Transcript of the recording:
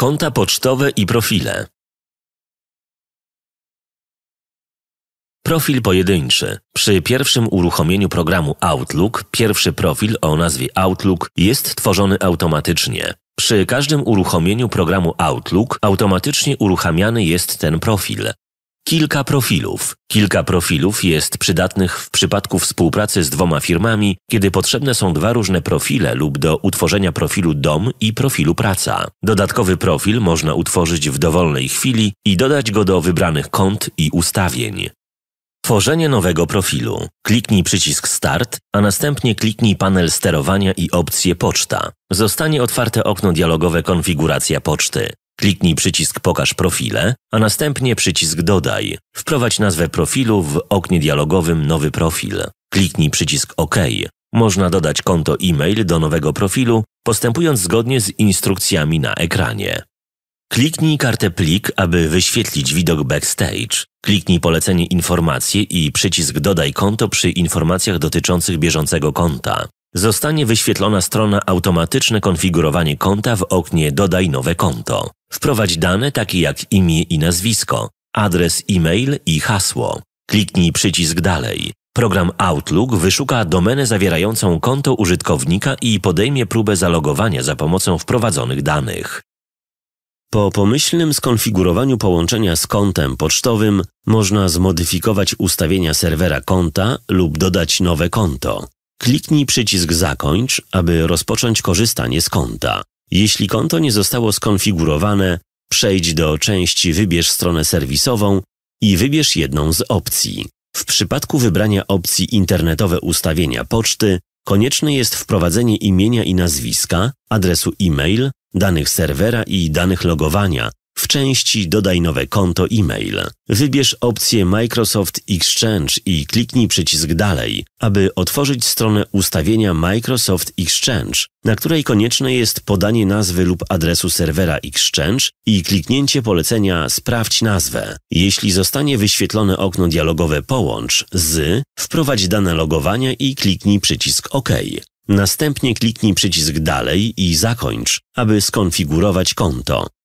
Konta pocztowe i profile. Profil pojedynczy. Przy pierwszym uruchomieniu programu Outlook pierwszy profil o nazwie Outlook jest tworzony automatycznie. Przy każdym uruchomieniu programu Outlook automatycznie uruchamiany jest ten profil. Kilka profilów. Kilka profilów jest przydatnych w przypadku współpracy z dwoma firmami, kiedy potrzebne są dwa różne profile lub do utworzenia profilu dom i profilu praca. Dodatkowy profil można utworzyć w dowolnej chwili i dodać go do wybranych kont i ustawień. Tworzenie nowego profilu. Kliknij przycisk Start, a następnie kliknij panel sterowania i opcję Poczta. Zostanie otwarte okno dialogowe Konfiguracja poczty. Kliknij przycisk Pokaż profile, a następnie przycisk Dodaj. Wprowadź nazwę profilu w oknie dialogowym Nowy profil. Kliknij przycisk OK. Można dodać konto e-mail do nowego profilu, postępując zgodnie z instrukcjami na ekranie. Kliknij kartę plik, aby wyświetlić widok backstage. Kliknij polecenie informacje i przycisk Dodaj konto przy informacjach dotyczących bieżącego konta. Zostanie wyświetlona strona Automatyczne konfigurowanie konta w oknie Dodaj nowe konto. Wprowadź dane takie jak imię i nazwisko, adres e-mail i hasło. Kliknij przycisk Dalej. Program Outlook wyszuka domenę zawierającą konto użytkownika i podejmie próbę zalogowania za pomocą wprowadzonych danych. Po pomyślnym skonfigurowaniu połączenia z kontem pocztowym można zmodyfikować ustawienia serwera konta lub dodać nowe konto. Kliknij przycisk Zakończ, aby rozpocząć korzystanie z konta. Jeśli konto nie zostało skonfigurowane, przejdź do części Wybierz stronę serwisową i wybierz jedną z opcji. W przypadku wybrania opcji Internetowe ustawienia poczty konieczne jest wprowadzenie imienia i nazwiska, adresu e-mail, danych serwera i danych logowania, w części Dodaj nowe konto e-mail. Wybierz opcję Microsoft Exchange i kliknij przycisk Dalej, aby otworzyć stronę ustawienia Microsoft Exchange, na której konieczne jest podanie nazwy lub adresu serwera Exchange i kliknięcie polecenia Sprawdź nazwę. Jeśli zostanie wyświetlone okno dialogowe Połącz z, wprowadź dane logowania i kliknij przycisk OK. Następnie kliknij przycisk Dalej i Zakończ, aby skonfigurować konto.